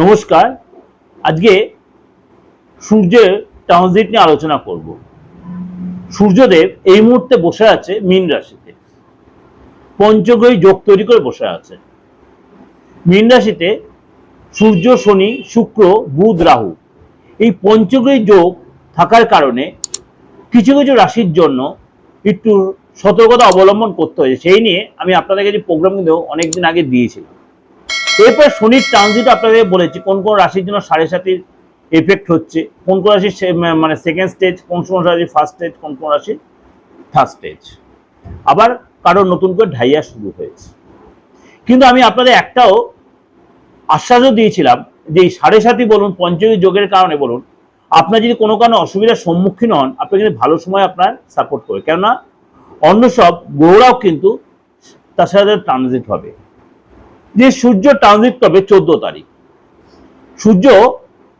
নমস্কার। আজকে সূর্যের ট্রানজিট নিয়ে আলোচনা করব। সূর্যদেব এই মুহূর্তে বসে আছে মীন রাশিতে। পঞ্চগ্রহী যোগ তৈরি করে বসে আছে। মীন রাশিতে সূর্য, শনি, শুক্র, বুধ, রাহু এই পঞ্চগ্রহী যোগ থাকার কারণে কিছু কিছু রাশির জন্য একটু সতর্কতা অবলম্বন করতে হয়েছে। সেই নিয়ে আমি আপনাদের কাছে প্রোগ্রাম কিন্তু অনেকদিন আগে দিয়েছিলাম। এরপর শনির ট্রানজিট আপনাদের বলেছি, কোন কোন রাশির জন্য সাড়ে সাতির এফেক্ট হচ্ছে, কোন কোন রাশির মানে সেকেন্ড স্টেজ কোন কোন রাশির ফার্স্ট স্টেজ কোন কোন রাশির থার্ড স্টেজ আবার কারোর নতুন করে ঢাইয়া শুরু হয়েছে। কিন্তু আমি আপনাদের একটাও আশ্বাসও দিয়েছিলাম যে এই সাড়ে সাতি বলুন, পঞ্চমী যোগের কারণে বলুন, আপনার যদি কোনো কারণে অসুবিধার সম্মুখীন হন, আপনি কিন্তু ভালো সময় আপনার সাপোর্ট করবে কেননা অন্য সব গ্রহরাও কিন্তু তার সাথে ট্রানজিট হবে। যে সূর্য ট্রানজিট করবে চোদ্দ তারিখ। সূর্য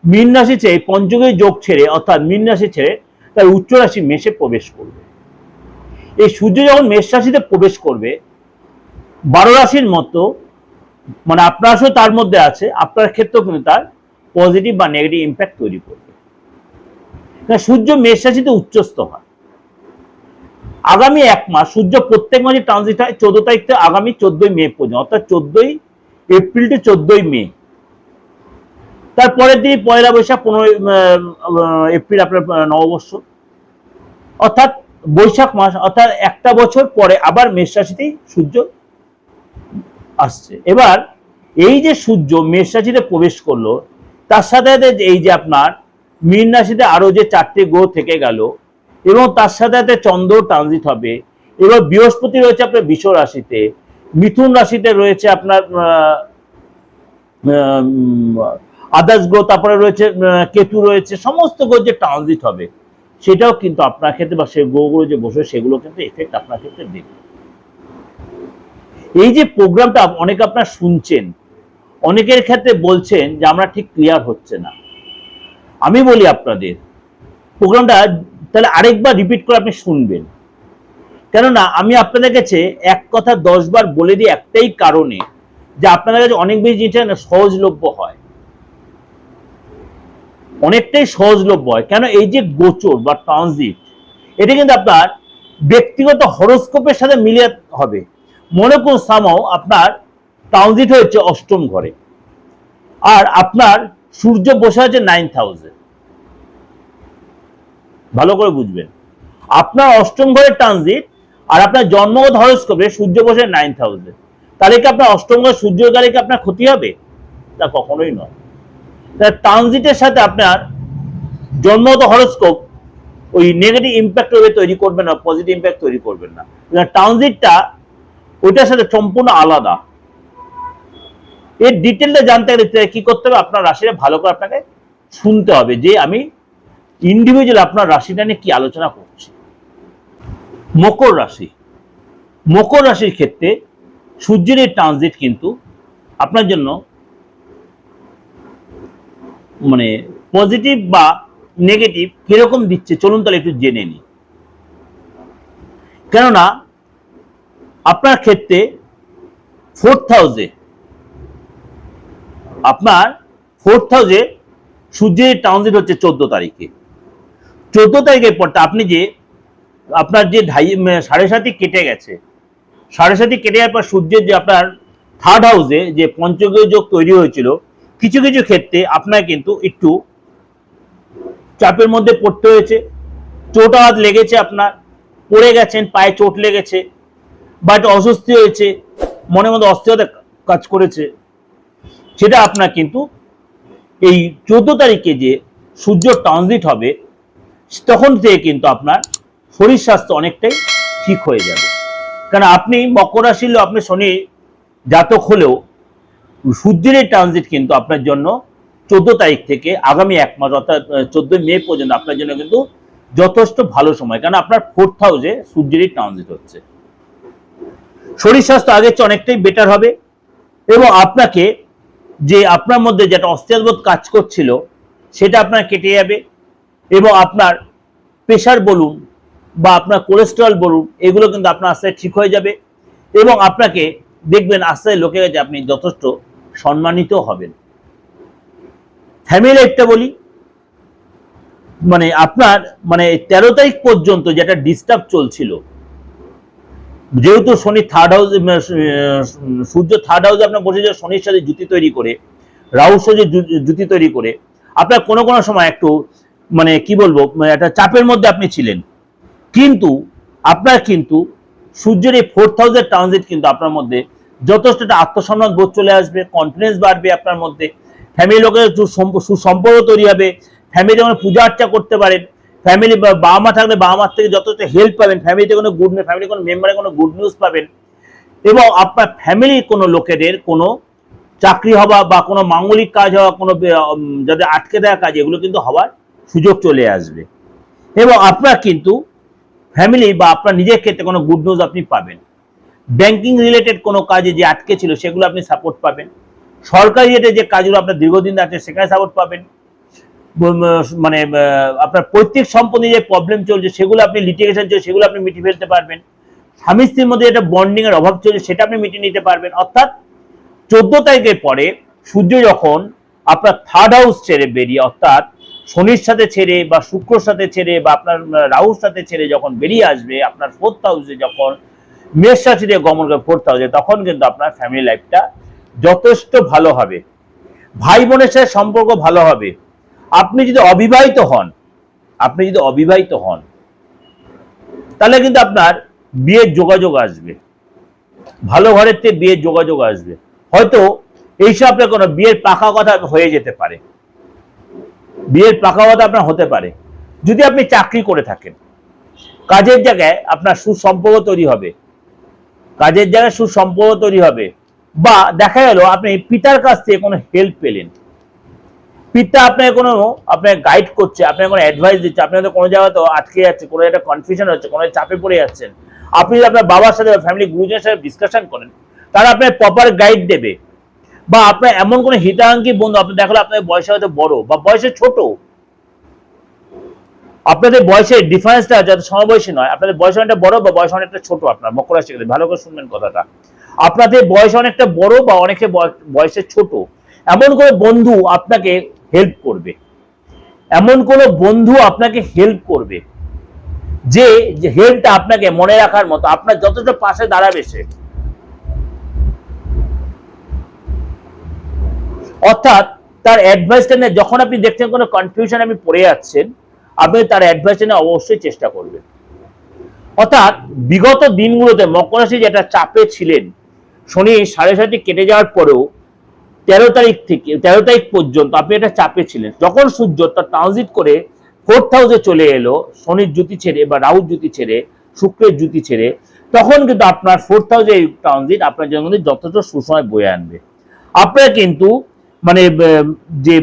মীন রাশি ছেড়ে পঞ্চমী যোগ ছেড়ে, অর্থাৎ মীন রাশি ছেড়ে তার উচ্চ রাশি মেষে প্রবেশ করবে। এই সূর্য যখন মেষ রাশিতে প্রবেশ করবে, বারো রাশির মতো মানে আপনার তার মধ্যে আছে, আপনার ক্ষেত্রেও কিন্তু তার পজিটিভ বা নেগেটিভ ইম্প্যাক্ট তৈরি করবে। সূর্য মেষ রাশিতে উচ্চস্থ হয়। আগামী এক মাস, সূর্য প্রত্যেক মাসে ট্রানজিট হয় চোদ্দ তারিখ থেকে আগামী চোদ্দই মে পর্যন্ত, অর্থাৎ চোদ্দই এপ্রিল টু চোদ্দই মে। তারপরের দিন পয়লা বৈশাখ পনেরোই এপ্রিল আপনার নববর্ষ। অর্থাৎ বৈশাখ মাস, অর্থাৎ একটা বছর পরে আবার মেষ রাশিতেই সূর্য আসছে। এবার এই যে সূর্য মেষ রাশিতে প্রবেশ করল, তার সাথে সাথে এই যে আপনার মীন রাশিতে আরও যে চারটে গ্রহ থেকে গেল এবং তার সাথে সাথে চন্দ্র ট্রানজিট হবে। এবং বৃহস্পতি রয়েছে আপনার বিষ রাশিতে। মিথুন রাশিতে রয়েছে আপনার আদার্স গ্রহ, তারপরে রয়েছে কেতু রয়েছে, সমস্ত গ্রহ যে ট্রানজিট হবে, সেটাও কিন্তু আপনার ক্ষেত্রে বা সেই গ্রহগুলো যে বসে সেগুলো কিন্তু এফেক্ট আপনার ক্ষেত্রে দেবে। এই যে প্রোগ্রামটা অনেকে আপনার শুনছেন, অনেকের ক্ষেত্রে বলছেন যে আমরা ঠিক ক্লিয়ার হচ্ছে না। আমি বলি আপনাদের প্রোগ্রামটা তাহলে আরেকবার রিপিট করে আপনি শুনবেন। কেননা আমি আপনাদের কাছে এক কথা দশ বার বলে দিই একটাই কারণে যে আপনাদের কাছে অনেক বেশি জিনিসটা না, সহজলভ্য হয়। অনেকটাই সহজলভ্য হয়। কেন এই যে গোচর বা ট্রানজিট এটা কিন্তু আপনার ব্যক্তিগত হরস্কোপের সাথে মিলিয়ে হবে। মনে করুন সামাও আপনার ট্রানজিট হয়েছে অষ্টম ঘরে, আর আপনার সূর্য বসে আছে নাইন থাউজেন্ড ভালো করে বুঝবেন। আপনার অষ্টম ঘরের ট্রানজিট আর আপনার জন্মগত হরস্কোপে সূর্য বসে নাইন থাউজেন্ড তাহলে কি আপনার অষ্টম ঘর সূর্য গেলে কি আপনার ক্ষতি হবে? তা কখনোই নয়। তাহলে ট্রানজিটের সাথে আপনার জন্মগত হরস্কোপ ওই নেগেটিভ ইম্প্যাক্ট ওইভাবে তৈরি করবেন না পজিটিভ ইম্প্যাক্ট তৈরি করবেন না। ট্রানজিটটা ওইটার সাথে সম্পূর্ণ আলাদা। এর ডিটেলটা জানতে গেলে কি করতে হবে? আপনার রাশিটা ভালো করে আপনাকে শুনতে হবে যে আমি ইন্ডিভিজুয়াল আপনার রাশিটা নিয়ে কি আলোচনা করছি? মকর রাশি। মকর রাশির ক্ষেত্রে সূর্যের এই ট্রানজিট কিন্তু আপনার জন্য মানে পজিটিভ বা নেগেটিভ কীরকম দিচ্ছে চলুন তাহলে একটু জেনে নিই। কেননা আপনার ক্ষেত্রে ফোর্থ হাউসে আপনার ফোর্থ হাউসে সূর্যের ট্রানজিট হচ্ছে চোদ্দ তারিখে। চোদ্দ তারিখের পরটা আপনি যে আপনার যে ঢাই সাড়ে সাতি কেটে গেছে, সাড়ে সাতি কেটে যাওয়ার পর সূর্যের যে আপনার থার্ড হাউসে যে পঞ্চগ্রহ যোগ তৈরি হয়েছিল, কিছু কিছু ক্ষেত্রে আপনার কিন্তু একটু চাপের মধ্যে পড়তে হয়েছে, চোট আঘাত লেগেছে আপনার, পড়ে গেছেন, পায়ে চোট লেগেছে বা একটু অস্বস্তি হয়েছে, মনের মধ্যে অস্থিরতা কাজ করেছে, সেটা আপনার কিন্তু এই চোদ্দ তারিখে যে সূর্য ট্রানজিট হবে তখন থেকে কিন্তু আপনার শরীর স্বাস্থ্য অনেকটাই ঠিক হয়ে যাবে। কারণ আপনি মকর রাশির লোক, আপনি শনি জাতক হলেও সূর্যের এই ট্রানজিট কিন্তু আপনার জন্য চোদ্দ তারিখ থেকে আগামী এক মাস অর্থাৎ চোদ্দই মে পর্যন্ত আপনার জন্য কিন্তু যথেষ্ট ভালো সময়। কারণ আপনার ফোর্থ হাউসে সূর্যেরই ট্রানজিট হচ্ছে। শরীর স্বাস্থ্য আগের চেয়ে অনেকটাই বেটার হবে এবং আপনাকে যে আপনার মধ্যে যেটা অস্থিরবোধ কাজ করছিল সেটা আপনার কেটে যাবে। এবং আপনার প্রেশার বলুন বা আপনার কোলেস্টেরল বলুন, এগুলো কিন্তু আপনার আস্তে ঠিক হয়ে যাবে এবং আপনাকে দেখবেন আস্তে লোকের কাছে আপনি যথেষ্ট সম্মানিত হবেন। ফ্যামিলি লাইফটা বলি মানে আপনার মানে তেরো তারিখ পর্যন্ত যেটা ডিস্টার্ব চলছিল, যেহেতু শনি থার্ড হাউস সূর্য থার্ড হাউসে আপনার বসে যে শনির সাথে জুতি তৈরি করে, রাহু সাথে জুতি তৈরি করে, আপনার কোনো কোনো সময় একটু মানে কি বলব মানে একটা চাপের মধ্যে আপনি ছিলেন। কিন্তু, আপনার কিন্তু সূর্যের এই ফোর থাউজেন্ড ট্রানজিট কিন্তু আপনার মধ্যে যথেষ্ট একটা আত্মসম্মান বোধ চলে আসবে কনফিডেন্স বাড়বে আপনার মধ্যে। ফ্যামিলি লোকের সুসম্পর্ক তৈরি হবে ফ্যামিলি যেমন পূজা আর্চা করতে পারেন ফ্যামিলি বাবা মা থাকলে বাবা মার থেকে যথেষ্ট হেল্প পাবেন ফ্যামিলিতে কোনো গুড নিউজ ফ্যামিলি কোনো মেম্বারে কোনো গুড নিউজ পাবেন। এবং আপনার ফ্যামিলির কোনো লোকেদের কোনো চাকরি হওয়া বা কোনো মাঙ্গলিক কাজ হওয়া, কোনো যাদের আটকে দেওয়া কাজ, এগুলো কিন্তু হওয়ার সুযোগ চলে আসবে। এবং আপনার কিন্তু ফ্যামিলি বা আপনার নিজের ক্ষেত্রে কোনো গুড নিউজ আপনি পাবেন। ব্যাংকিং রিলেটেড কোনো কাজে যে আটকে ছিল, সেগুলো আপনি সাপোর্ট পাবেন। সরকারি রিলেটেড যে কাজগুলো আপনার দীর্ঘদিন আছে, সেখানে সাপোর্ট পাবেন। মানে আপনার পৈতৃক সম্পত্তি যে প্রবলেম চলছে, সেগুলো আপনি লিটিগেশন চলছে, সেগুলো আপনি মিটিয়ে ফেলতে পারবেন। স্বামী স্ত্রীর মধ্যে যেটা বন্ডিং এর অভাব চলছে, সেটা আপনি মিটিয়ে নিতে পারবেন। অর্থাৎ চোদ্দ তারিখের পরে সূর্য যখন আপনার থার্ড হাউস ছেড়ে বেরিয়ে, অর্থাৎ শনির সাথে ছেড়ে বা শুক্রর সাথে ছেড়ে বা আপনার রাহুর সাথে ছেড়ে যখন বেরিয়ে আসবে, আপনার ফোর্থ হাউসে যখন মেষ রাশি দিয়ে গমন করে ফোর্থ হাউসে তখন কিন্তু আপনার ফ্যামিলি লাইফটা যথেষ্ট ভালো হবে। ভাই বোনের সাথে সম্পর্ক ভালো হবে। আপনি যদি অবিবাহিত হন, আপনি যদি অবিবাহিত হন, তাহলে কিন্তু আপনার বিয়ের যোগাযোগ আসবে। ভালো ঘরের থেকে বিয়ের যোগাযোগ আসবে। হয়তো এইসব আপনার কোনো বিয়ের পাকা কথা হয়ে যেতে পারে। বিয়ের পাকা কথা আপনার হতে পারে। যদি আপনি চাকরি করে থাকেন, কাজের জায়গায় আপনার সুসম্পর্ক তৈরি হবে। কাজের জায়গায় সুসম্পর্ক তৈরি হবে। বা দেখা গেল আপনি পিতার কাছ থেকে কোনো হেল্প পেলেন। পিতা আপনাকে কোনো, আপনাকে গাইড করছে, আপনাকে কোনো অ্যাডভাইস দিচ্ছে, আপনি হয়তো কোনো জায়গায় তো আটকে যাচ্ছে কোনো একটা কনফিউশন হচ্ছে, কোনো চাপে পড়ে যাচ্ছেন। আপনি যদি আপনার বাবার সাথে ফ্যামিলি গুরুজনের সাথে ডিসকাশন করেন তারা আপনার প্রপার গাইড দেবে। বা আপনার এমন কোনো হিতাকাঙ্ক্ষী বন্ধু আপনি দেখাল আপনাদের বয়সে হয়তো বড় বা বয়সে ছোট। আপনাদের বয়সের ডিফারেন্সটা যাতে সমবয়সী নয়, আপনাদের বয়স অনেকটা বড় বা বয়স অনেকটা ছোট আপনার, মকর রাশি। ভালো করে শুনবেন কথাটা। আপনাদের বয়স অনেকটা বড় বা অনেকে বয়- বয়সে ছোট। এমন কোনো বন্ধু আপনাকে হেল্প করবে। এমন কোনো বন্ধু আপনাকে হেল্প করবে। যে হেল্পটা আপনাকে মনে রাখার মতো, আপনার যতটা পাশে দাঁড়াবে সে। অর্থাৎ তার অ্যাডভাইসটা নিয়ে যখন আপনি দেখছেন কোনো কনফিউশন আপনি পড়ে যাচ্ছেন, আপনি তার অ্যাডভাইসটা নিয়ে অবশ্যই চেষ্টা করবেন। অর্থাৎ বিগত দিনগুলোতে মকর রাশি যেটা চাপে ছিলেন, শনি সাড়ে সাতটি কেটে যাওয়ার পরেও তেরো তারিখ থেকে, তেরো তারিখ পর্যন্ত আপনি একটা চাপে ছিলেন। যখন সূর্য তার ট্রানজিট করে ফোর্থ হাউসে চলে এলো, শনির জুতি ছেড়ে বা রাহুর জুতি ছেড়ে, শুক্রের জুতি ছেড়ে, তখন কিন্তু আপনার ফোর্থ হাউসে এই ট্রানজিট আপনার জন্য যথেষ্ট সুসময় বয়ে আনবে। আপনার কিন্তু মানে যে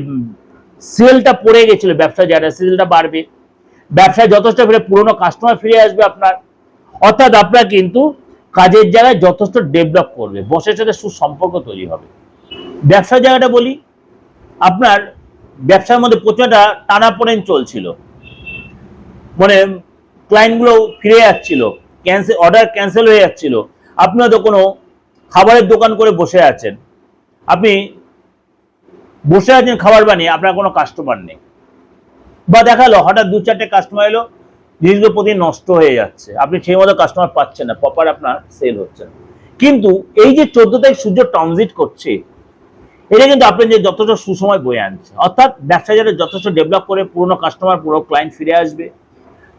সেলটা পড়ে গেছিল ব্যবসা যারা, সেলটা বাড়বে। ব্যবসায় যথেষ্ট ফিরে, পুরোনো কাস্টমার ফিরে আসবে আপনার। অর্থাৎ আপনার কিন্তু কাজের জায়গায় যথেষ্ট ডেভেলপ করবে বসের সাথে সুসম্পর্ক তৈরি হবে। ব্যবসার জায়গাটা বলি, আপনার ব্যবসার মধ্যে প্রচুর একটা টানাপোড়েন চলছিল। মানে ক্লায়েন্টগুলো ফিরে যাচ্ছিল ক্যান্সেল অর্ডার ক্যান্সেল হয়ে যাচ্ছিল। আপনি হয়তো কোনো খাবারের দোকান করে বসে আছেন। আপনি বসে আছেন, খাবার বানিয়ে, আপনার কোনো কাস্টমার নেই। বা দেখাল, হঠাৎ দু চারটে কাস্টমার এলো জিনিসগুলো প্রতি নষ্ট হয়ে যাচ্ছে। আপনি সেই মতো কাস্টমার পাচ্ছেন না প্রপার আপনার সেল হচ্ছে না। কিন্তু এই যে চোদ্দ তারিখ সূর্য ট্রানজিট করছে, এটা কিন্তু আপনি যে যথেষ্ট সুসময় বয়ে আনছে অর্থাৎ ব্যবসা যারা যথেষ্ট ডেভেলপ করে, পুরোনো কাস্টমার পুরো ক্লায়েন্ট ফিরে আসবে।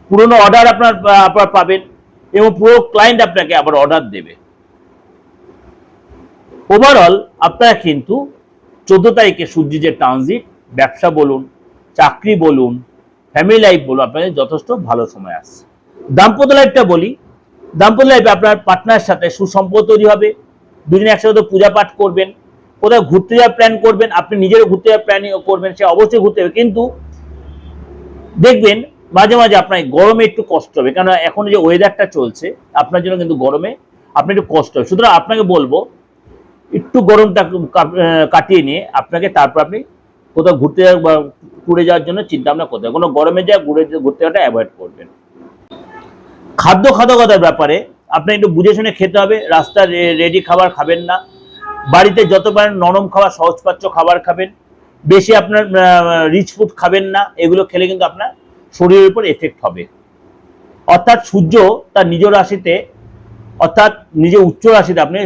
পুরোনো অর্ডার আপনার আপনার পাবেন এবং পুরো ক্লায়েন্ট আপনাকে আবার অর্ডার দেবে। ওভারঅল আপনারা কিন্তু চোদ্দ তারিখে সূর্য যে ট্রানজিট ব্যবসা বলুন, চাকরি বলুন ফ্যামিলি লাইফ বলুন, আপনাদের যথেষ্ট ভালো সময় আসছে দাম্পত্য লাইফটা বলি। দাম্পত্য লাইফে আপনার পার্টনার সাথে সুসম্পর্ক তৈরি হবে। দুদিন একসাথে পূজা পাঠ করবেন, কোথাও ঘুরতে যাওয়ার প্ল্যান করবেন, আপনি নিজেরও ঘুরতে যাওয়ার প্ল্যান করবেন, সে অবশ্যই ঘুরতে হবে কিন্তু দেখবেন, মাঝে মাঝে আপনার গরমে একটু কষ্ট হবে। কারণ এখন যে ওয়েদারটা চলছে, আপনার জন্য কিন্তু গরমে আপনার একটু কষ্ট হবে। সুতরাং আপনাকে বলব একটু গরমটা কাটিয়ে নিয়ে আপনাকে তারপর আপনি কোথাও ঘুরতে বা ট্যুরে যাওয়ার জন্য চিন্তা ভাবনা করতে হবে। কোনো গরমে যা ঘুরে, ঘুরতে যাওয়াটা অ্যাভয়েড করবেন। খাদ্য খাদ্যগতার ব্যাপারে আপনি একটু বুঝে শুনে খেতে হবে। রাস্তার রেডি খাবার খাবেন না। বাড়িতে যত পারেন নরম খাবার, সহজপাচ্য খাবার খাবেন। বেশি আপনার রিচ ফুড খাবেন না। এগুলো খেলে কিন্তু আপনার শরীরের উপর এফেক্ট হবে। অর্থাৎ সূর্য তার নিজ রাশিতে অর্থাৎ নিজে উচ্চ রাশিতে, আপনি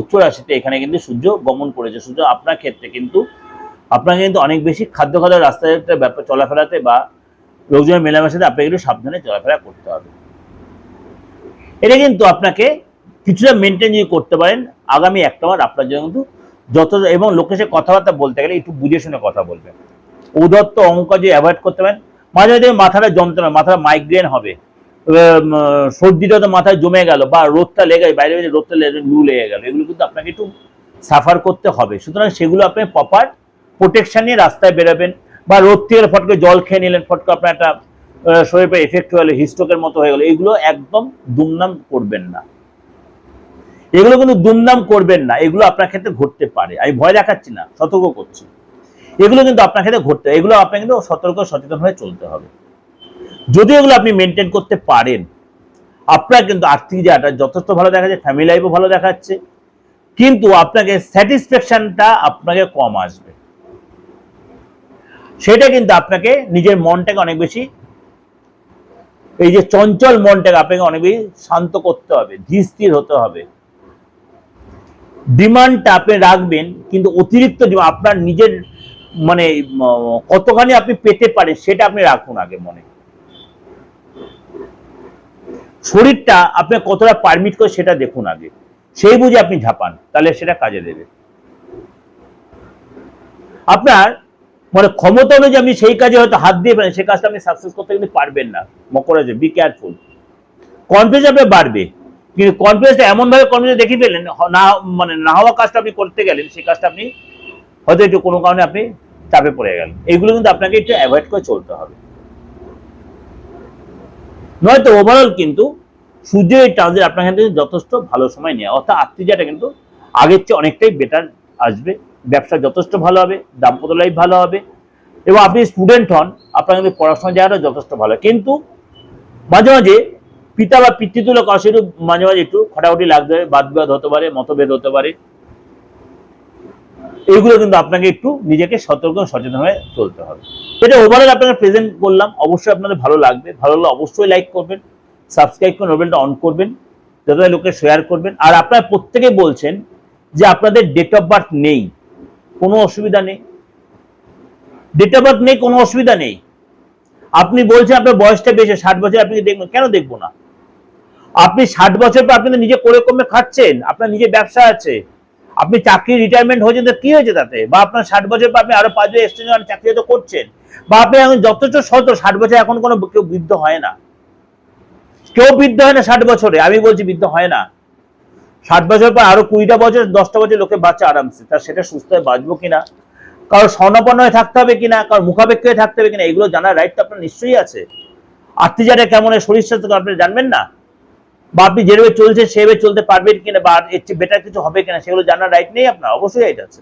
উচ্চ রাশিতে এখানে কিন্তু সূর্য গমন করেছে। সূর্য আপনার ক্ষেত্রে কিন্তু, আপনাকে কিন্তু অনেক বেশি খাদ্য খাদ্য রাস্তায় ব্যাপার চলাফেরাতে বা লোকজনের মেলামেশাতে আপনাকে একটু সাবধানে চলাফেরা করতে হবে। এটা কিন্তু আপনাকে কিছুটা মেনটেন যদি করতে পারেন, আগামী একটা মাস আপনার জন্য কিন্তু যত, এবং লোকের সাথে কথাবার্তা বলতে গেলে একটু বুঝে শুনে কথা বলবেন উদত্ত অঙ্ক যে অ্যাভয়েড করতে পারেন, মাঝে মাঝে মাথাটা যন্ত্রণা, মাথাটা মাইগ্রেন হবে। সর্দিটা তো মাথায় জমে গেল বা রোদটা লেগে, বাইরে বাইরে রোদটা লেগে, লু লেগে গেল। এগুলো কিন্তু আপনাকে একটু সাফার করতে হবে। সুতরাং সেগুলো আপনি প্রপার প্রোটেকশন নিয়ে রাস্তায় বেরোবেন বা রোদ থেকে ফটকে জল খেয়ে নিলেন, ফট করে আপনার একটা শরীরে এফেক্ট হয়ে গেলো, হিস্ট্রোকের মতো হয়ে গেলো, এগুলো একদম দুমনাম করবেন না। এগুলো কিন্তু দুমদাম করবেন না। এগুলো আপনার ক্ষেত্রে ঘটতে পারে। আমি ভয় দেখাচ্ছি না, সতর্ক করছি। এগুলো কিন্তু আপনার ক্ষেত্রে ঘটতে, এগুলো আপনাকে কিন্তু সতর্ক, সচেতন হয়ে চলতে হবে। যদি এগুলো আপনি মেনটেন করতে পারেন, আপনার কিন্তু আর্থিক জায়গাটা যথেষ্ট ভালো দেখাচ্ছে ফ্যামিলি লাইফও ভালো দেখাচ্ছে কিন্তু আপনাকে স্যাটিসফ্যাকশনটা আপনাকে কম আসবে। সেটা কিন্তু আপনাকে নিজের মনটাকে অনেক বেশি, এই যে চঞ্চল মনটাকে আপনাকে অনেক বেশি শান্ত করতে হবে ধীর হতে হবে। ডিমান্ডটা আপনি রাখবেন, কিন্তু অতিরিক্ত আপনার নিজের মানে কতখানি আপনি পেতে পারেন সেটা আপনি রাখুন আগে মনে। শরীরটা আপনি কতটা পারমিট করে সেটা দেখুন আগে। সেই বুঝে আপনি ঝাপান, তাহলে সেটা কাজে দেবে। আপনার মানে ক্ষমতা অনুযায়ী আপনি সেই কাজে হয়তো হাত দিয়ে পারেন সেই কাজটা আপনি সাকসেস করতে কিন্তু পারবেন না। মকর আছে বি কেয়ারফুল কনফিডেন্স আপনার বাড়বে। কিন্তু কনফিডেন্সটা এমন ভাবে কনফিডেন্স দেখে ফেলেন না মানে না হওয়া কাজটা আপনি করতে গেলেন সেই কাজটা আপনি হয়তো একটু কোনো কারণে আপনি চাপে পড়ে গেলেন। এইগুলো কিন্তু আপনাকে একটু অ্যাভয়েড করে চলতে হবে। নয়তো ওভারঅল কিন্তু সূর্যের এই ট্রানজিট আপনার ক্ষেত্রে যথেষ্ট ভালো সময় নেয়। অর্থাৎ আত্মীয়টা কিন্তু আগের চেয়ে অনেকটাই বেটার আসবে। ব্যবসা যথেষ্ট ভালো হবে, দাম্পত্য লাইফ ভালো হবে এবং আপনি স্টুডেন্ট হন, আপনার কিন্তু পড়াশোনার জায়গাটা যথেষ্ট ভালো। কিন্তু মাঝে মাঝে পিতা বা পিতৃতুল্য কারোর সাথে মাঝে মাঝে একটু খটাখটি লাগতে পারে, বাদ বিবাদ হতে পারে, মতভেদ হতে পারে। এইগুলো কিন্তু আপনাকে একটু নিজেকে সতর্ক সচেতন হয়ে চলতে হবে। এটা ওভারঅল আপনাকে প্রেজেন্ট করলাম। অবশ্যই আপনাদের ভালো লাগবে। ভালো লাগলে অবশ্যই লাইক করবেন সাবস্ক্রাইব করে নোবেলটা অন করবেন, যত লোকে শেয়ার করবেন। আর আপনারা প্রত্যেকে বলছেন যে আপনাদের ডেট অফ বার্থ নেই। কোনো অসুবিধা নেই। ডেট অফ বার্থ নেই, কোনো অসুবিধা নেই। আপনি বলছেন আপনার বয়সটা বেশি, ষাট বছর আপনি দেখবেন? কেন দেখব না? আপনি ষাট বছর পর আপনি নিজে করে কমে খাচ্ছেন। আপনার নিজে ব্যবসা আছে। আপনি চাকরি রিটায়ারমেন্ট হয়েছেন কি হয়েছে তাতে? বা আপনার ষাট বছর পর আপনি আরও পাঁচ বছর এক্সটেনশন চাকরি তো করছেন, বা আপনি এখন যথেষ্ট শত ষাট বছর এখন কোনো কেউ বৃদ্ধ হয় না। কেউ বৃদ্ধ হয় না ষাট বছরে, আমি বলছি বৃদ্ধ হয় না। ষাট বছর পর আরও কুড়িটা বছর, দশটা বছর লোকে বাচ্চা আরামসে, তা সেটা সুস্থ হয়ে বাঁচবো কিনা? কারও স্বর্ণপন্ন হয়ে থাকতে হবে কিনা? কারও মুখাপেক্ষ হয়ে থাকতে হবে কিনা? এগুলো জানার রাইট তো আপনার নিশ্চয়ই আছে। আত্মীয়টা কেমন শরীর স্বাস্থ্য আপনি জানবেন না। বা আপনি যেভাবে চলছে, সেভাবে চলতে পারবেন কিনা বা এর চেয়ে বেটার কিছু হবে কিনা সেগুলো জানার রাইট নেই আপনার, অবশ্যই রাইট আছে।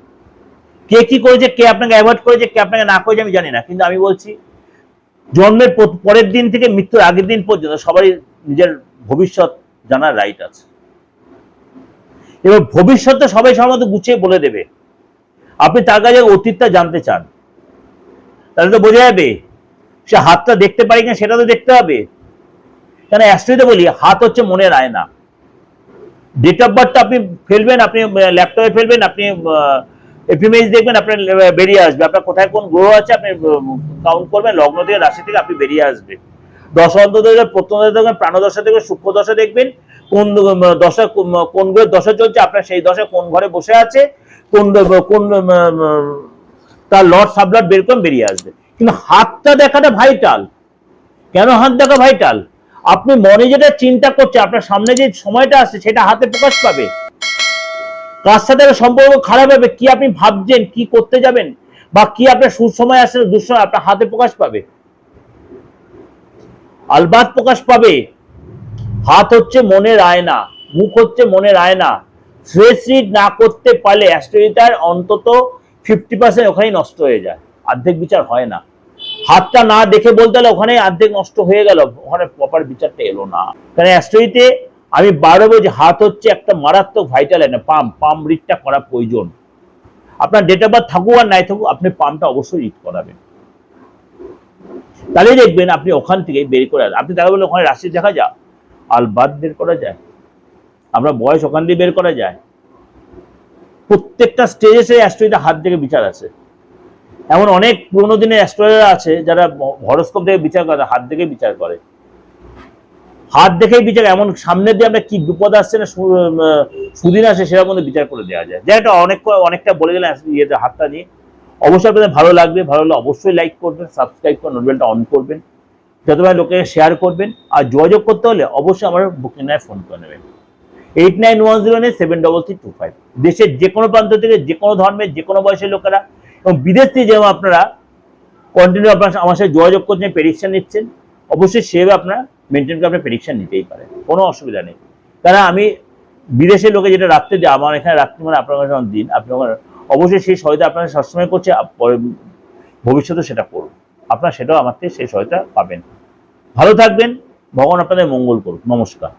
কে কি করেছে, কে আপনাকে অ্যাভয়েড করেছে, কে আপনাকে না করেছে আমি জানি না, কিন্তু আমি বলছি, জন্মের পরের দিন থেকে মৃত্যুর আগের দিন পর্যন্ত সবারই নিজের ভবিষ্যৎ জানার রাইট আছে। এবার ভবিষ্যৎটা সবাই মতো গুছিয়ে বলে দেবে। আপনি তার কাছে অতীতটা জানতে চান। তাহলে তো বোঝা যাবে, সে হাতটা দেখতে পারি কিনা সেটা তো দেখতে হবে। কেন অ্যাস্ট্রোতে বলি? হাত হচ্ছে মনের আয়না। ডেট অফ বার্থটা আপনি ফেলবেন, আপনি ল্যাপটপে ফেলবেন, আপনি এফএমএইচ দেখবেন, আপনার বেরিয়ে আসবে। আপনার কোথায় কোন গ্রহ আছে, আপনি কাউন্ট করবেন, লগ্ন থেকে, রাশি থেকে আপনি বেরিয়ে আসবে। দশ অন্ত দেখবেন প্রথম দেখবেন প্রাণদশা দেখবেন সূক্ষ্ম দশা দেখবেন। কোন দশা, কোন- গ্রহের দশা চলছে, আপনার সেই দশা কোন ঘরে বসে আছে, কোন কোন তার লর্ড সাবলট বের করে বেরিয়ে আসবে। কিন্তু হাতটা দেখাটা ভাইটাল কেন হাত দেখা ভাইটাল আপনি মনে যেটা চিন্তা করছে, আপনার সামনে যে সময়টা আসছে সেটা হাতে প্রকাশ পাবে। কার সাথে সম্পর্ক খারাপ হবে, কি আপনি ভাবছেন, কি করতে যাবেন, বা কি আপনার সুসময় আসছে দুঃসময় আপনার হাতে প্রকাশ পাবে। আলবাত প্রকাশ পাবে। হাত হচ্ছে মনের আয়না, মুখ হচ্ছে মনের আয়না। ফ্রেশ রিড না করতে পারলে অ্যাস্ট্রোইটার অন্তত ফিফটি পার্সেন্ট ওখানেই নষ্ট হয়ে যায়। অর্ধেক বিচার হয় না। হাতটা না দেখে বলতে হলে ওখানে অর্ধেক নষ্ট হয়ে গেল, ওখানে প্রপার বিচারটা এলো না। কারণ অ্যাস্ট্রোইতে আমি বারো যে হাত হচ্ছে একটা মারাত্মক ভাইটাল না পাম্প পাম্প রিডটা করা প্রয়োজন। আপনার ডেট অফ বার্থ থাকুক আর নাই থাকুক, আপনি পাম্পটা অবশ্যই রিড করাবেন। তাহলে দেখবেন আপনি ওখান থেকে বের করে। আপনি তাকে বলে ওখানে রাশি দেখা যা আলবাদ বের করা যায়। আমরা বয়স ওখান দিয়ে বের করা যায়। প্রত্যেকটা স্টেজে সেই অ্যাস্ট্রয়েডে হাত থেকে বিচার আছে এমন অনেক পুরোনো দিনের অ্যাস্ট্রয়েডার আছে যারা হরস্কোপ থেকে বিচার করে, হাত দেখে বিচার করে। হাত দেখেই বিচার, এমন সামনে দিয়ে আমরা কি বিপদ আসছে না সুদিন আসে মধ্যে বিচার করে দেওয়া যায়। যেটা অনেক, অনেকটা বলে গেলেন ইয়েতে হাতটা নিয়ে। অবশ্যই আপনাদের ভালো লাগবে, ভালো লাগলে অবশ্যই লাইক করবেন সাবস্ক্রাইব করে নোটবেলটা অন করবেন যতবার লোকে শেয়ার করবেন। আর যোগাযোগ করতে হলে অবশ্যই আমার বুকিং নায় ফোন করে নেবেন। Eight nine one zero nine seven double three two five দেশের যে কোনো প্রান্ত থেকে যে কোনো ধর্মের যে কোনো বয়সের লোকেরা এবং বিদেশ থেকে যেমন আপনারা কন্টিনিউ আপনার আমার সাথে যোগাযোগ করছেন প্রেডিকশন নিচ্ছেন, অবশ্যই সেভাবে আপনারা মেনটেন করে আপনার প্রেডিকশন নিতেই পারেন। কোনো অসুবিধা নেই। কারণ আমি বিদেশের লোকে যেটা রাখতে দেয়, আমার এখানে রাত্রি মানে আপনার কাছে দিন, আপনি আমার অবশ্যই সেই সহায়তা আপনারা সবসময় করছে ভবিষ্যতে সেটা করুন। আপনারা সেটাও আমার থেকে সেই সহায়তা পাবেন। ভালো থাকবেন, ভগবান আপনাদের মঙ্গল করুক। নমস্কার।